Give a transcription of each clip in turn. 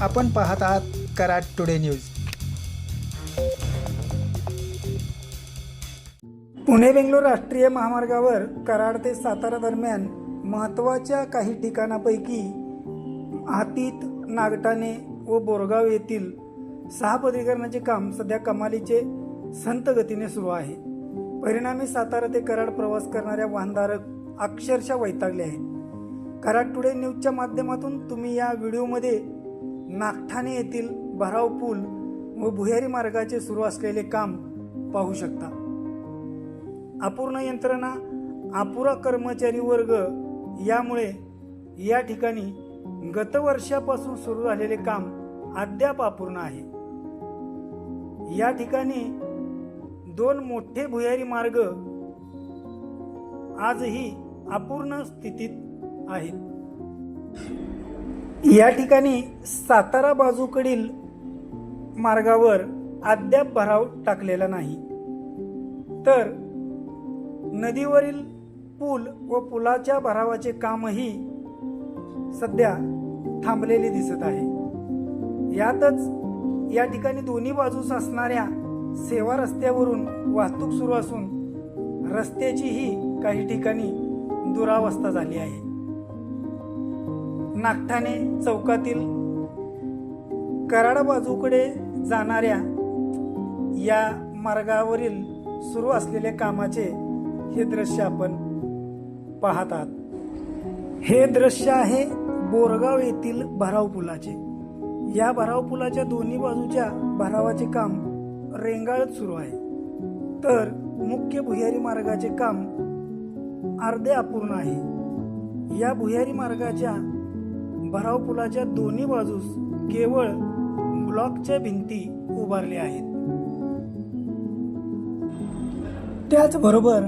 आपण पाहत आहात कराड टुडे न्यूज. पुणे बेंगलोर राष्ट्रीय महामार्गावर कराड ते सातारा दरम्यान महत्त्वाच्या काही ठिकाणापैकी हातीत नागटाणे व बोरगाव येथील सहा पदरीकरणाचे काम सध्या कमालीचे संत गतीने सुरू आहे. परिणामी सातारा ते कराड प्रवास करणाऱ्या वाहनधारक अक्षरशः वैतागले आहेत. कराड टुडे न्यूजच्या माध्यमातून तुम्ही या व्हिडिओमध्ये नागठाणे येथील भराव पूल व भुयारी मार्गाचे सुरू असलेले काम पाहू शकता. अपूर्ण यंत्रणा अपुरा कर्मचारी वर्ग यामुळे या ठिकाणी गतवर्षापासून सुरू झालेले काम अद्याप अपूर्ण आहे. या ठिकाणी दोन मोठे भुयारी मार्ग आजही अपूर्ण स्थितीत आहेत. या ठिकाणी सातारा बाजूकडील मार्गावर अद्याप भराव टाकलेला नाही. तर नदीवरील पूल व पुलाच्या भरावाचे कामही सध्या थांबलेले दिसत आहे. यातच या ठिकाणी दोन्ही बाजूस असणाऱ्या सेवा रस्त्यावरून वाहतूक सुरू असून रस्त्याचीही काही ठिकाणी दुरावस्था झाली आहे. नागठाणे चौकातील कराड बाजूकडे जाणाऱ्या या मार्गावरील सुरू असलेल्या कामाचे हे दृश्य आपण पाहत आहात. हे दृश्य आहे बोरगाव येथील भराव पुलाचे. या भराव पुलाच्या दोन्ही बाजूच्या भरावाचे काम रेंगाळत सुरू आहे. तर मुख्य भुयारी मार्गाचे काम अर्धे अपूर्ण आहे. या भुयारी मार्गाच्या भराव पुलाच्या दोन्ही बाजूस केवळ ब्लॉकच्या भिंती उभारल्या आहेत. त्याचबरोबर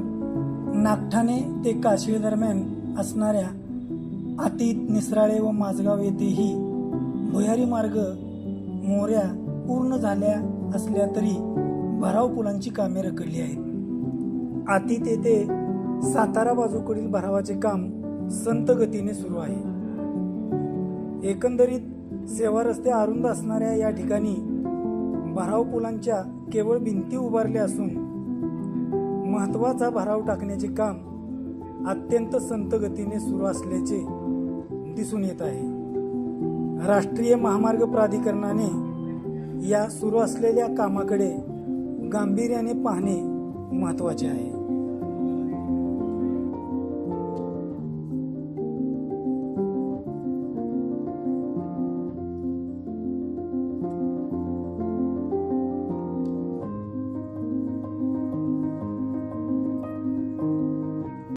नागठाणे ते काशीळ दरम्यान असणाऱ्या आतीत निसराळे व माझगाव येथेही भुयारी मार्ग मोऱ्या पूर्ण झाल्या असल्या तरी भराव पुलांची कामे रखडली आहेत. आतीत येथे सातारा बाजूकडील भरावाचे काम संत गतीने सुरू आहे. एकंदरीत सेवा रस्ते अरुंद असणाऱ्या या ठिकाणी भराव पुलांच्या केवळ भिंती उभारल्या असून महत्त्वाचा भराव टाकण्याचे काम अत्यंत संत गतीने सुरू असल्याचे दिसून येत आहे. राष्ट्रीय महामार्ग प्राधिकरणाने या सुरू असलेल्या कामाकडे गांभीर्याने पाहणे महत्त्वाचे आहे.